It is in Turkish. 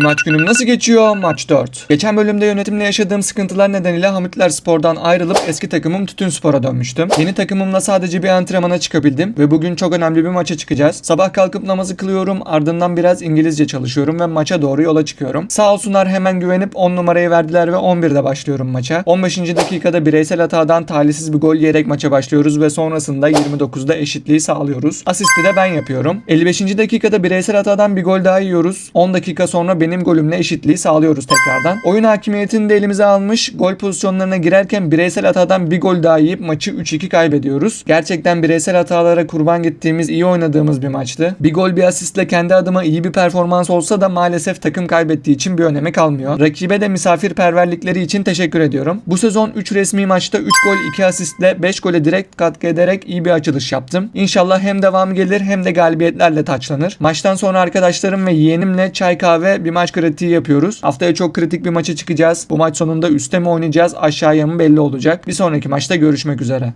Maç günüm nasıl geçiyor? Maç 4. Geçen bölümde yönetimle yaşadığım sıkıntılar nedeniyle Hamitler Spor'dan ayrılıp eski takımım Tütün Spor'a dönmüştüm. Yeni takımımla sadece bir antrenmana çıkabildim ve bugün çok önemli bir maça çıkacağız. Sabah kalkıp namazı kılıyorum ardından biraz İngilizce çalışıyorum ve maça doğru yola çıkıyorum. Sağ olsunlar hemen güvenip 10 numarayı verdiler ve 11'de başlıyorum maça. 15. dakikada bireysel hatadan talihsiz bir gol yiyerek maça başlıyoruz ve sonrasında 29'da eşitliği sağlıyoruz. Asisti de ben yapıyorum. 55. dakikada bireysel hatadan bir gol daha yiyoruz. 10 dakika sonra benim golümle eşitliği sağlıyoruz tekrardan. Oyun hakimiyetini de elimize almış. Gol pozisyonlarına girerken bireysel hatadan bir gol daha yiyip maçı 3-2 kaybediyoruz. Gerçekten bireysel hatalara kurban gittiğimiz, iyi oynadığımız bir maçtı. Bir gol bir asistle kendi adıma iyi bir performans olsa da maalesef takım kaybettiği için bir önemi kalmıyor. Rakibe de misafirperverlikleri için teşekkür ediyorum. Bu sezon 3 resmi maçta 3 gol 2 asistle 5 gole direkt katkı ederek iyi bir açılış yaptım. İnşallah hem devamı gelir hem de galibiyetlerle taçlanır. Maçtan sonra arkadaşlarım ve yeğenimle çay kahve bir maç kritiği yapıyoruz. Haftaya çok kritik bir maça çıkacağız. Bu maç sonunda üste mi oynayacağız aşağıya mı belli olacak. Bir sonraki maçta görüşmek üzere.